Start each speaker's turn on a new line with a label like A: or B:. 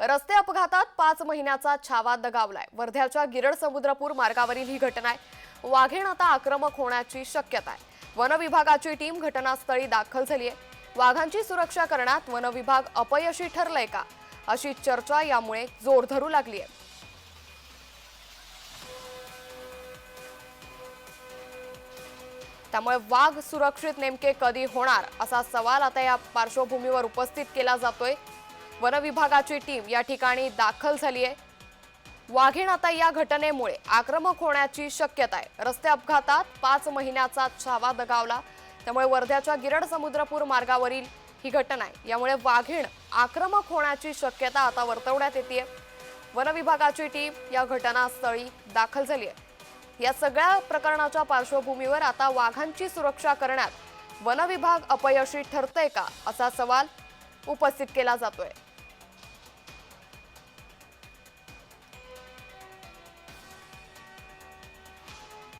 A: रस्ते अपघातात पाच महिन्याचा छावा दगावलाय. वर्ध्याच्या गिरड समुद्रपूर मार्गावरील ही घटना आहे. वाघीण आता आक्रमक होण्याची शक्यता आहे. वन विभागाची टीम घटनास्थळी दाखल झाली आहे. वाघांची सुरक्षा करण्यात वन विभाग अपयशी ठरलंय का? अशी चर्चा यामुळे जोर धरू लागली आहे. त्यामुळे वाघ सुरक्षित नेमके कधी होणार असा सवाल आता या पार्श्वभूमीवर उपस्थित केला जातोय. वनविभागाची टीम या ठिकाणी दाखल झाली आहे. वाघीण आता या घटनेमुळे आक्रमक होण्याची शक्यता आहे. रस्ते अपघातात पाच महिन्याचा छावा दगावला. त्यामुळे वर्ध्याच्या गिरड समुद्रपूर मार्गावरील ही घटना आहे. यामुळे वाघीण आक्रमक होण्याची शक्यता आता वर्तवण्यात येते वनविभागाची टीम या घटनास्थळी दाखल झाली आहे. या सगळ्या प्रकरणाच्या पार्श्वभूमीवर आता वाघांची सुरक्षा करण्यात वनविभाग अपयशी ठरतंय का असा सवाल उपस्थित केला जातोय.